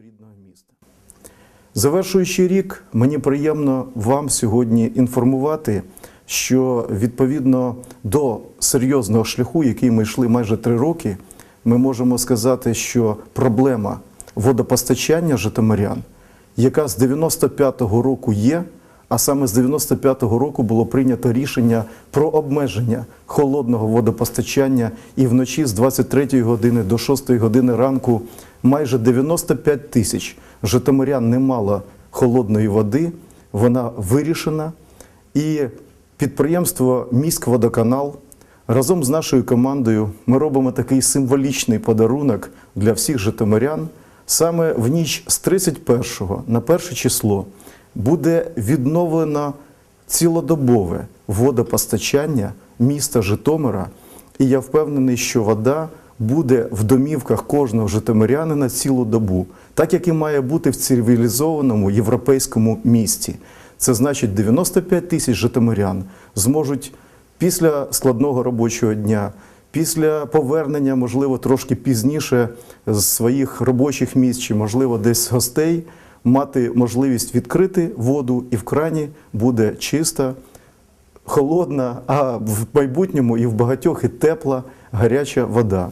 рідного міста. Завершуючи рік, мені приємно вам сьогодні інформувати, що відповідно до серйозного шляху, який ми йшли майже три роки, ми можемо сказати, що проблема водопостачання житомирян, яка з 95-го року є, а саме з 95-го року було прийнято рішення про обмеження холодного водопостачання і вночі з 23 години до 6 години ранку майже 95 тисяч житомирян не мало холодної води. Вона вирішена. І підприємство Міськводоканал разом з нашою командою ми робимо такий символічний подарунок для всіх житомирян. Саме в ніч з 31 на 1 число буде відновлено цілодобове водопостачання міста Житомира. І я впевнений, що вода буде в домівках кожного житомирянина цілу добу, так як і має бути в цивілізованому європейському місті. Це значить 95 тисяч житомирян зможуть після складного робочого дня, після повернення, можливо, трошки пізніше з своїх робочих місць чи, можливо, десь гостей, мати можливість відкрити воду, і в крані буде чиста, холодна, а в майбутньому і в багатьох і тепла гаряча вода.